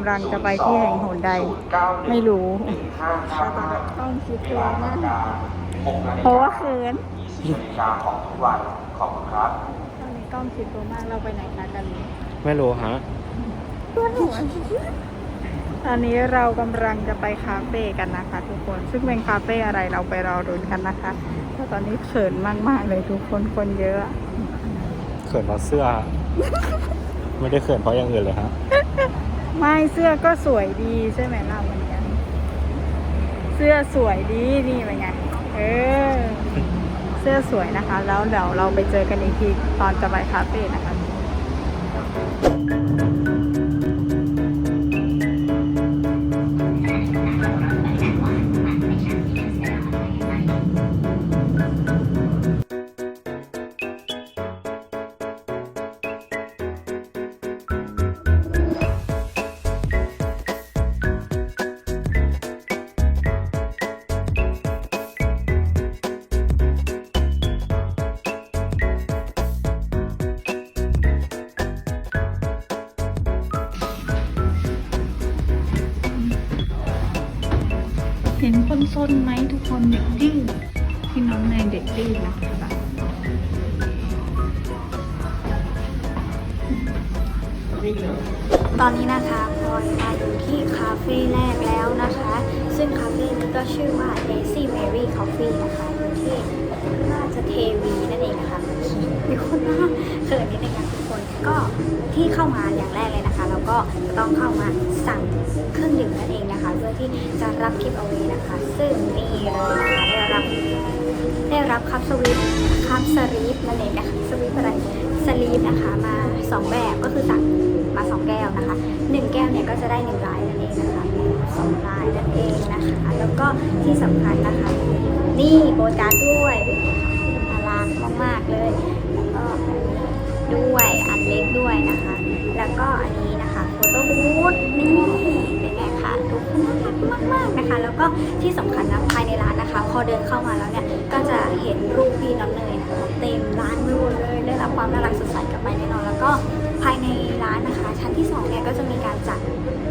ำลังจะไปที่แห่งหนใด ไม่รู้ต้องคิดตัวมากเพราะว่าเขิน20นาฬิกาของทุกวันขอบคุณครับตอนนี้กล้องคิดตัวมากเราไปไหนคะกันไม่รู้ฮะตอนนี้เรากำลังจะไปคาเฟ่กันนะคะ ทุกคน ซึ่งเป็นคาเฟ่อะไรเราไปรอรุนกันนะคะแต่ตอนนี้เขินมาก ๆ เลยทุกคนคนเยอะ เขินเพราะเสื้อ ไม่ได้เขินเพราะอย่างอื่นเลยฮะ ไม่เสื้อก็สวยดีใช่ไหมเราวันนี้เสื้อสวยดีนี่เป็นไงเออเสื้อสวยนะคะ แล้วเดี๋ยวเราไปเจอกันอีกทีตอนจะไปคาเฟ่นะคะ นไหมทุกคนเด็กดื้อพี่น้องในเด็กดื้อนะคะตอนนี้นะคะพลอยมาอยู่ที่คาเฟ่แรกแล้วนะคะ ซึ่งคาเฟ่นี้ก็ชื่อว่า Daisy Mary Coffee นะคะอยู่ที่ราชเทวีนั่นเองนะคะมีคนมากเขินนิดนึงนะทุกคนก็ที่เข้ามาอย่างแรกเลยนะคะ ก็จะต้องเข้ามาสั่งเครื่องดื่มนั่นเองนะคะ เพื่อที่จะรับกิฟต์เอาไว้นะคะ ซึ่งนี่เลยนะคะได้รับได้รับคัพสวิตคัพสลีปนั่นเองนะคะสวิตอะไรสลีปนะคะมาสองแบบก็คือสั่งมาสองแก้วนะคะหนึ่งแก้วเนี่ยก็จะได้หนึ่งลายนั่นเองนะคะสองลายนั่นเองนะคะ แล้วก็ที่สำคัญนะคะ นี่โบการ์ดด้วยน่ารักมากๆเลยแล้วก็ด้วยอันเล็กด้วยนะคะ แล้วก็อันนี้นะคะ โฟโต้บูธนี่เป็นไงคะทุกคนน่ารักมากๆนะคะ แล้วก็ที่สำคัญนะภายในร้านนะคะ พอเดินเข้ามาแล้วเนี่ยก็จะเห็นรูปพี่น้องเนยนะคะเต็มร้านไปหมดเลยได้รับความน่ารักสดใสกลับไปแน่นอน แล้วก็ภายในร้านนะคะ ชั้นที่สองเนี่ยก็จะมีการจัด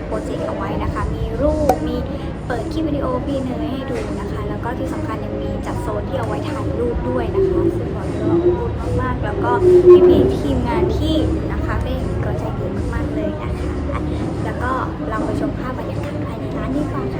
โปรเจกต์เอาไว้นะคะ มีรูปมีเปิดคลิปวิดีโอพี่เนยให้ดูนะคะ แล้วก็ที่สำคัญยังมีจัดโซนที่เอาไว้ถ่ายรูปด้วยนะคะซึ่งบอกเลยว่าอบอุ่นมากๆ แล้วก็พี่ๆทีมงานที่ นะคะ แล้วก็เราไปชมภาพบรรยากาศภายในร้านนี้ก่อน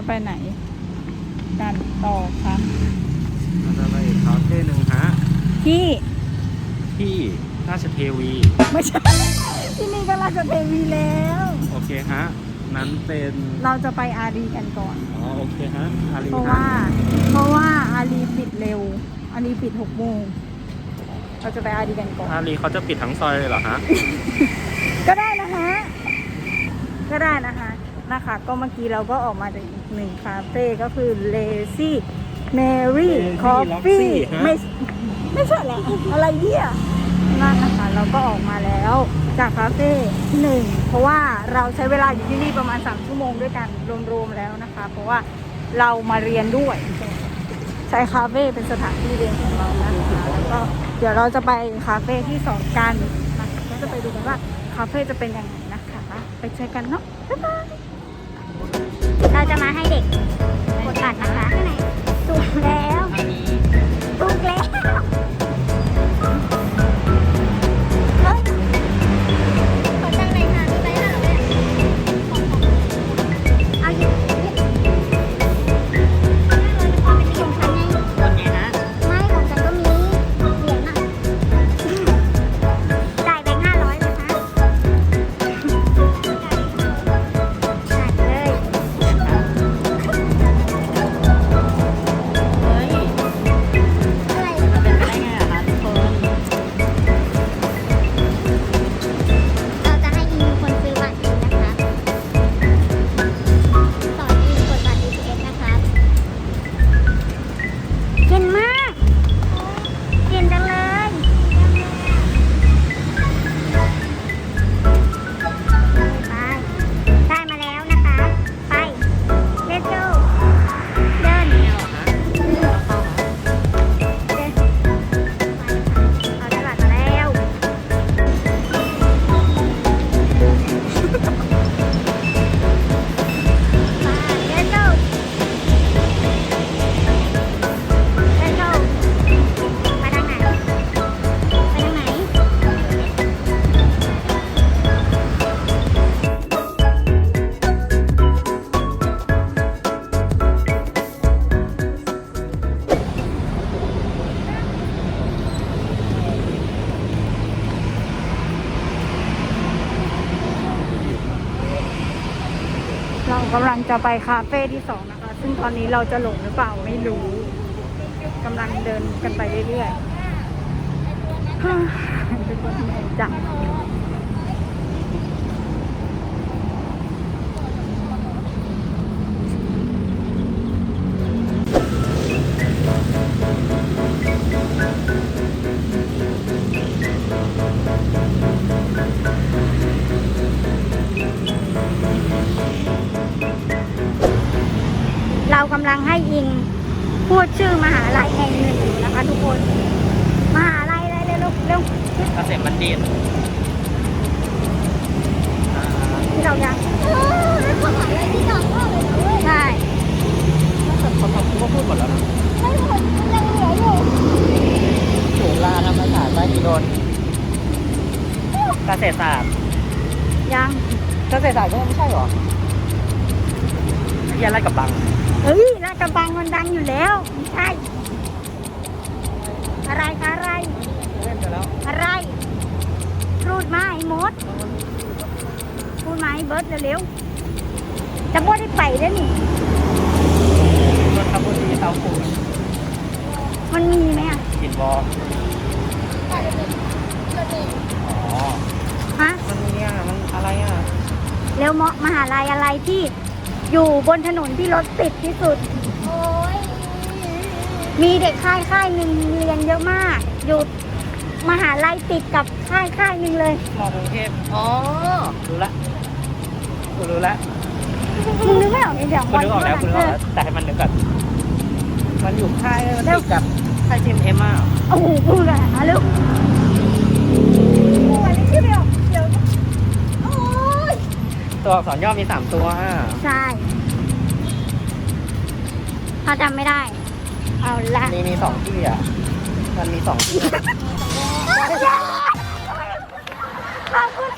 จะไปไหน กันต่อคะเราจะไปอีกคาเฟ่หนึ่งฮะ ที่ที่ราชเทวี ไม่ใช่ ที่นี่ก็ราชเทวีแล้ว โอเคฮะ นั้นเป็นเราจะไปอารีกันก่อน อ๋อโอเคฮะอารีเพราะฮะว่า เพราะว่าอารีปิดเร็ว อารีปิดหกโมงเราจะไปอารีกันก่อน อารีเขาจะปิดทั้งซอยเลยเหรอฮะ ก็ได้นะคะก็ได้นะคะ นะคะ ก็เมื่อกี้เราก็ออกมาจากอีกหนึ่งคาเฟ่ก็คือ Lazy Mary Lazy Coffee Lofty ฮะ ไม่ไม่ใช่แหละอะไรเนี่ยนั่นนะคะเราก็ออกมาแล้วจากคาเฟ่ที่หนึ่งเพราะว่าเราใช้เวลาอยู่ที่นี่ประมาณ 3 ชั่วโมงด้วยกันรวมๆแล้วนะคะ เพราะว่าเรามาเรียนด้วย ใช้คาเฟ่เป็นสถานที่เรียนของเรานะคะแล้วก็เดี๋ยวเราจะไปคาเฟ่ที่สองกันนะคะก็จะไปดูกันว่าคาเฟ่จะเป็นยังไงนะคะ ไปเจอกันเนาะบ๊ายบาย เราจะมาให้เด็กกดบัตรนะคะถูกแล้ว ไปคาเฟ่ที่สองนะคะ ซึ่งตอนนี้เราจะหลงหรือเปล่าไม่รู้กำลังเดินกันไปเรื่อยๆเป็นคนจัง ศาสตร์มหิดลเกษตรศาสตร์ยังเกษตรศาสตร์ก็ไม่ใช่หรอเรียนอะไรกับบังเฮ้ยลาดกระบังมันดังอยู่แล้วไม่ใช่ อะไรคะอะไร เล่นไปแล้วอะไรพูดมาไอ้มดพูดมาไอ้เบิร์ดเร็วๆจะพูดได้ไปแล้วนี่ นนทบุรีเตาปูนมันมีไหมอะหินวอล อ๋อฮะมันมีอะมันอะไรอะเร็วเมาะมหาลัยอะไรที่อยู่บนถนนที่รถติดที่สุด มีเด็กค่ายค่ายหนึ่งเรียนเยอะมาก อยู่มหาลัยติดกับค่ายค่ายหนึ่งเลย มอกรุงเทพอ๋อ รู้ละกูรู้ละมึงนึกไม่ออกเลยเดี๋ยวกูนึกออกแล้วกูนึกออกแล้วแต่ให้มันนึกก่อนมันอยู่ค่ายมันติดกับ ค่ายทีมเอ็มอะโอ้โหพูดเลยอะเร็วอันนี้ชื่อไม่ออกเดี๋ยวโอ้ยตัวอักษรย่อมีสามตัวอะใช่เขาจำไม่ได้ เอาละมีมีสองที่อะ มันมีสองที่ขอบคุณค่ะป้าบอก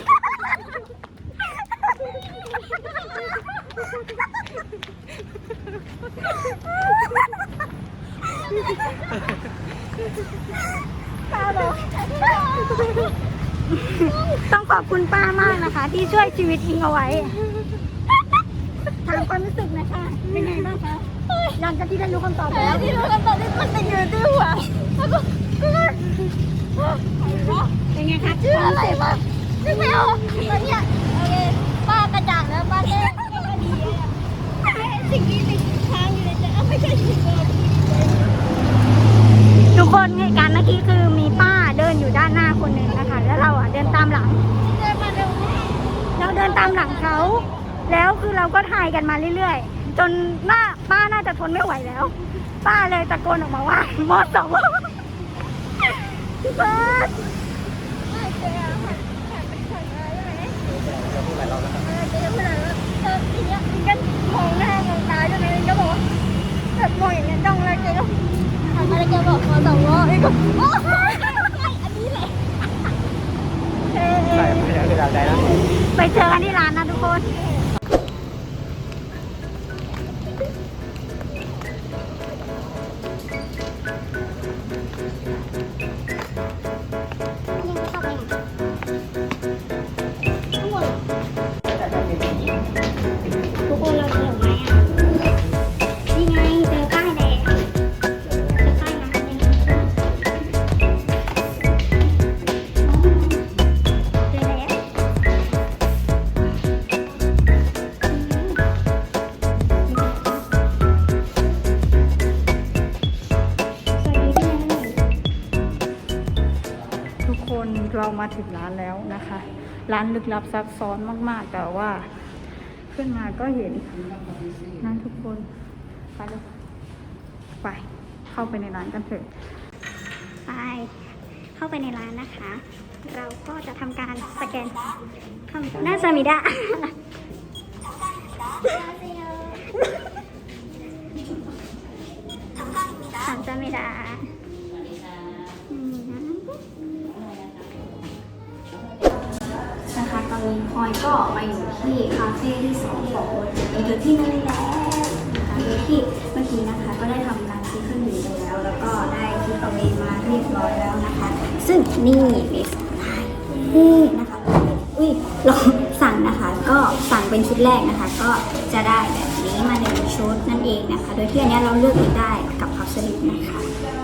ต้องขอบคุณป้ามากนะคะ ที่ช่วยชีวิตอิงเอาไว้ ถามความรู้สึกหนะคะ เป็นไงบ้างคะหลังจากที่ได้รู้คำตอบไปแล้วที่รู้คำตอบที่มันเป็นอยู่ที่หัวแล้วก็เป็นไงคะชื่ออะไรบ้างชื่อแมวตอนเนี้ยโอเคป้ากระจ่างแล้วป้าแก้ก็ดีอะสิ่งที่ติดค้างอยู่ในใจไม่ใช่สิ่งเดิมทุกคนเหตุการณ์เมื่อกี้คือมีป้าเดินอยู่ด้านหน้าคนหนึ่งนะคะ แล้วเราอะเดินตามหลัง เดินมาเร็วเรามหลังเขาแล้วคือเราก็ถ่ายกันมาเรื่อยๆ จนหน้าป้าน่าจะทนไม่ไหวแล้ว ป้าเลยตะโกนออกมาว่ามอสองพี่เบิร์ดไม่เจอหันหันไปถ่ายอะไรไหมเจ้าผู้ใหญ่รอแล้วเจอพูดหลายรอบเออทีนี้ก็มองหน้ามองตาใช่ไหมก็บอกว่าแบบมองอย่างนี้จ้องแล้วเจอก็หันมาแล้วแกบอกมอสองล้อเอ้ก็โอ้ยอันนี้แหละเออ ใช่ไม่ใช่คือดาวใจนะ ไปเจอกันที่ ร้ ร้านลึกลับซับซ้อนมาก ๆ แต่ว่า ขึ้นมาก็เห็นนะทุกคน ไปเลยไป เข้าไปในร้านกันเถอะไปเข้าไปในร้านนะคะ เราก็จะทำการสแกนคำน่าจะมีได้ทำจะไอนนี้พลอยก็มาอยู่ที่คาเฟ่ที่สองของอยู่ที่นั่นแล้วนะคะโดยที่เมื่อกี้นะคะก็ได้ทำการซื้อเครื่องดื่มไปแล้ว แล้วก็ได้คิดเอาเองมาเรียบร้อยแล้วนะคะ ซึ่งนี่มีสองลายนี่นะคะอุ้ยเราสั่งนะคะ ก็สั่งเป็นชุดแรกนะคะ ก็จะได้แบบนี้มาหนึ่งชุดนั่นเองนะคะ โดยที่อันนี้เราเลือกได้กับพับสลิปนะคะ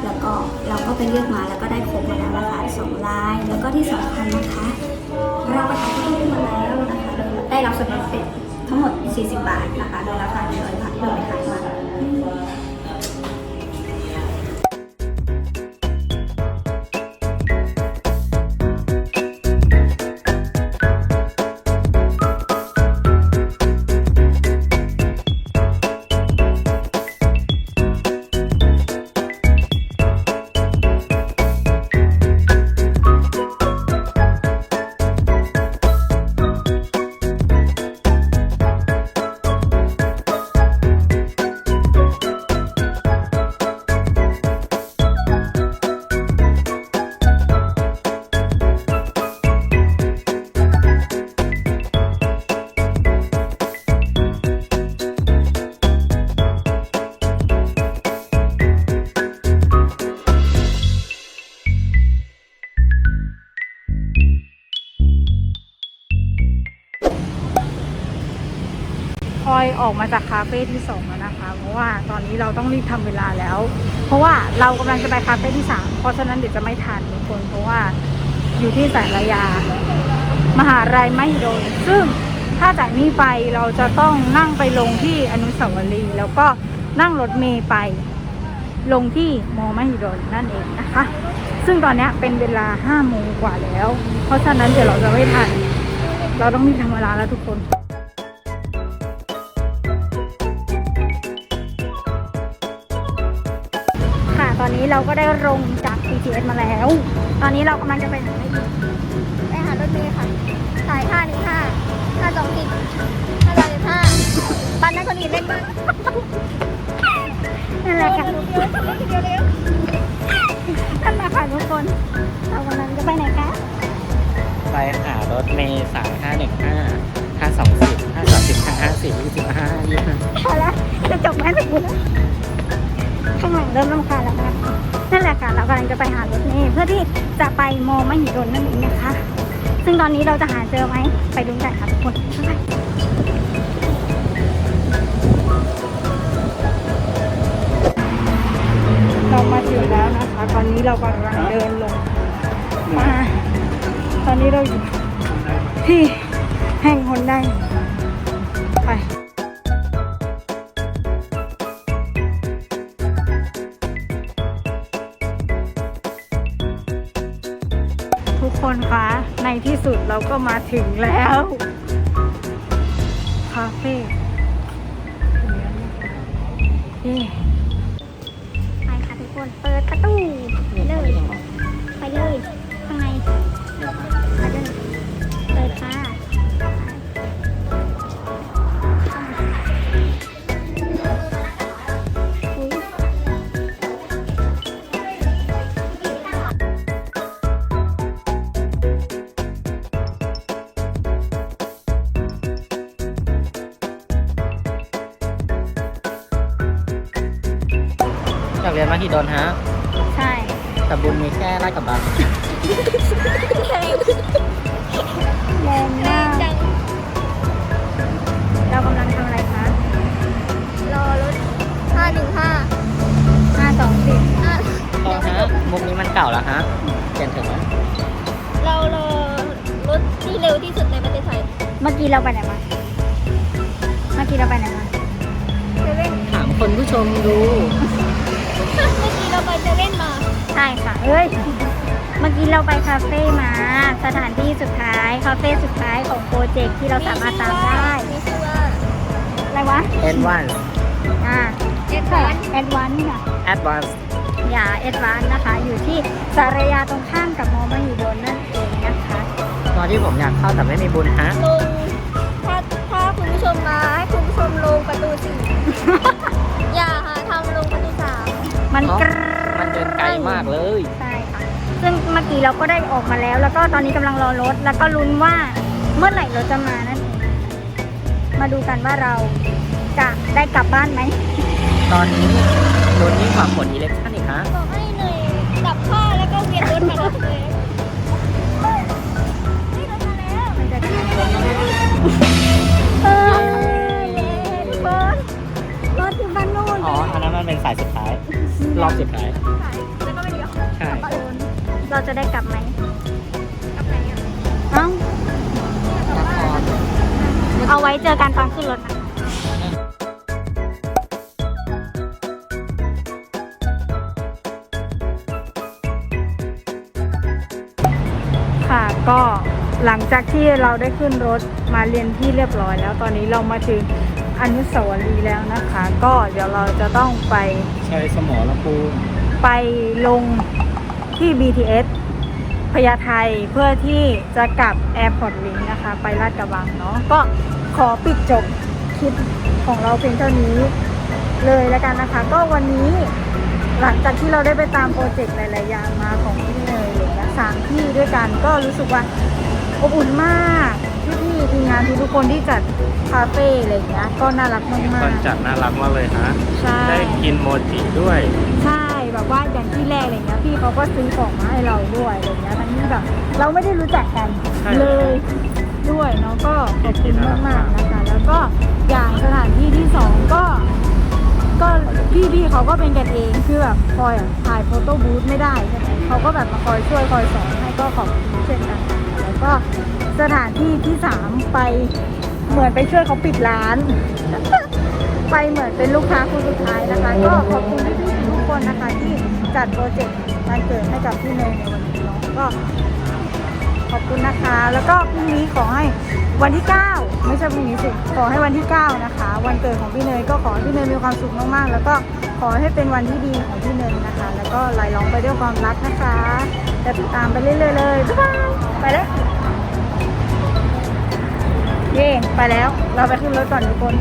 แล้วก็เราก็ไปเลือกมาแล้วก็ได้ครบมาแล้วนะคะสองลาย แล้วก็ที่สำคัญนะคะ เราไปทำที่มาแล้วนะคะได้รับส่วนลดเป็นทั้งหมด 40 บาทนะคะโดยราคา100บาทที่เราไปขายมา ออกมาจากคาเฟ่ที่สองแล้วนะคะ เพราะว่าตอนนี้เราต้องรีบทำเวลาแล้ว เพราะว่าเรากำลังจะไปคาเฟ่ที่สามเพราะฉะนั้นเดี๋ยวจะไม่ทันทุกคน เพราะว่าอยู่ที่สายระยา มหาลัยมหิดลซึ่งถ้าจากนี้ไปเราจะต้องนั่งไปลงที่อนุสาวรีย์แล้วก็นั่งรถเมย์ไป ลงที่มอมหิดลนั่นเองนะคะ ซึ่งตอนนี้เป็นเวลาห้าโมงกว่าแล้ว เพราะฉะนั้นเดี๋ยวเราจะไม่ทัน เราต้องรีบทำเวลาแล้วทุกคน เราก็ได้ลงจาก BTS มาแล้ว ตอนนี้เรากำลังจะไปไหนไปหารถเมล์ค่ะ สายห้าหนึ่งห้าห้าสองสิบห้าสามสิบห้าปันนั่นคนอื่นเล่นบ้างนั่นแหละค่ะนั่นแหละค่ะทุกคน เรากำลังจะไปไหนคะไปหารถเมย์สายห้าหนึ่งห้าห้าสองสิบห้าสามสิบห้าห้าสี่ยี่สิบห้ายี่สิบพอแล้วจะจบไหมสมมติแล้ว ใครางหลังเริ่มรำคาญแล้วนะนั่นแหละค่ะเรากำลังจะไปหารถเมล์เพื่อที่จะไปมอมหิดลนั่นเองนะคะ ซึ่งตอนนี้เราจะหาเจอไหมไปดูกันค่ะทุกคนเรามาถึงแล้วนะคะ ตอนนี้เรากำลังเดินลงมา ตอนนี้เราอยู่ที่แห่งหนใด คนคะในที่สุดเราก็มาถึงแล้ว คาเฟ่ไปค่ะทุกคน เปิดประตูไปเลย รียนมหิดลฮะใช่แต่บุญมีแค่ลาดกระบังแรงมากเรากำลังทำอะไรคะ รอรถ515 520พอฮะมุกนี้มันเก่าแล้วฮะเปลี่ยนเถอะนะเรารอรถที่เร็วที่สุดในประเทศไทยเมื่อกี้เราไปไหนมา เมื่อกี้เราไปไหนมา เซเว่นถามคนผู้ชมดูเมื่อกี้ เราไปเซเว่นมาใช่ค่ะเอ้ย เมื่อกี้เราไปคาเฟ่มา สถานที่สุดท้าย คาเฟ่สุดท้ายของโปรเจกต์ที่เราสามารถตามได้ มีชื่อว่าอะไรวะ N1 อ่าเอ็ดใช่วานแอดวานนี่ค่ะ Advanced อย่าแอดวานนะคะ อยู่ที่สารยาตรงข้ามกับมอมหิดลนั่นเองนะคะ ตอนที่ผมอยากเข้าแต่ไม่มีบุญฮะ ลงถ้าถ้าคุณผู้ชมมาให้คุณผู้ชมลงประตูสี่ อย่า มันเนอะไกลมันเดินไกลมากเลย ใช่ค่ะ ซึ่งเมื่อกี้เราก็ได้ออกมาแล้ว แล้วก็ตอนนี้กำลังรอรถ แล้วก็ลุ้นว่าเมื่อไหร่รถจะมานั่นเองมาดูกันว่าเราจะได้กลับบ้านไหมตอนนี้ลุ้นยิ่งกว่าผลอิเล็กชันอีกฮะบอกให้เหนื่อยดับผ้าแล้วก็เวียนรถมารถเลยนี่รถมาแล้ว มันจะ อยู่บ้านนู่นอ๋อ อันนั้นมันเป็นสายสุดท้าย รอบสุดท้าย แล้วก็ไม่เดียวใช่เราจะได้กลับไหมกลับไหนอะเอ้าเอาไว้เจอกันตอนขึ้นรถนะค่ะก็หลังจากที่เราได้ขึ้นรถมาเรียนที่เรียบร้อยแล้วตอนนี้เรามาถึง อนุสาวรีย์แล้วนะคะ ก็เดี๋ยวเราจะต้องไปใช้สมอลภูมิไปลงที่ BTS พญาไทเพื่อที่จะกลับ Airport Link นะคะ ไปลาดกระบังเนาะก็ขอปิดจบคลิปของเราเพียงเท่านี้เลยแล้วกันนะคะ ก็วันนี้หลังจากที่เราได้ไปตามโปรเจกต์หลาย ๆ อย่างมาของพี่เนยอะไรอย่างเงี้ยสามที่ด้วยกันก็รู้สึกว่าอบอุ่นมากพี่ๆ ทีมงานทุกๆคนที่จัดคาเฟ่อะไรอย่างเงี้ยก็น่ารักมากคนๆจัดน่ารักมากเลยฮะใช่ ได้กินโมจิด้วย ใช่แบบว่าอย่างที่แรกอะไรเงี้ยพี่เขาก็ซื้อของมาให้เราด้วยอะไรเงี้ยทั้งที่แบบเราไม่ได้รู้จักกันใช่เลยด้วยเนาะก็ขอบคุณมากมากๆนะคะแล้วก็อย่างสถานที่ที่สองก็ ก็พี่พี่ๆเขาก็เป็นกันเองคือแบบคอยอะถ่ายโฟโต้บูธไม่ได้ใช่ไหมเขาก็แบบมาคอยช่วยคอยสอนให้ก็ขอบคุณเช่นกันนะคะแล้วก็ สถานที่ที่สามไปเหมือนไปช่วยเขาปิดร้าน ไปเหมือนเป็นลูกค้าคนสุดท้ายนะคะ ก็ขอบคุณพี่ๆทุกคนนะคะ ที่จัดโปรเจกต์วันเกิดให้กับพี่เนยในวันนี้เนาะก็ขอบคุณนะคะ แล้วก็พรุ่งนี้ขอให้วันที่ 9 ไม่ใช่พรุ่งนี้สิขอให้วันที่ 9 นะคะ วันเกิดของพี่เนยก็ขอให้พี่เนยมีความสุขมากๆ แล้วก็ขอให้เป็นวันที่ดีของพี่เนยนะคะ แล้วก็ไหลล้อมไปด้วยความรักนะคะจะติดตามไปเรื่อยๆเลยบ๊ายบายไปแล้ว เย่ไปแล้ว เราไปขึ้นรถก่อนทุกคน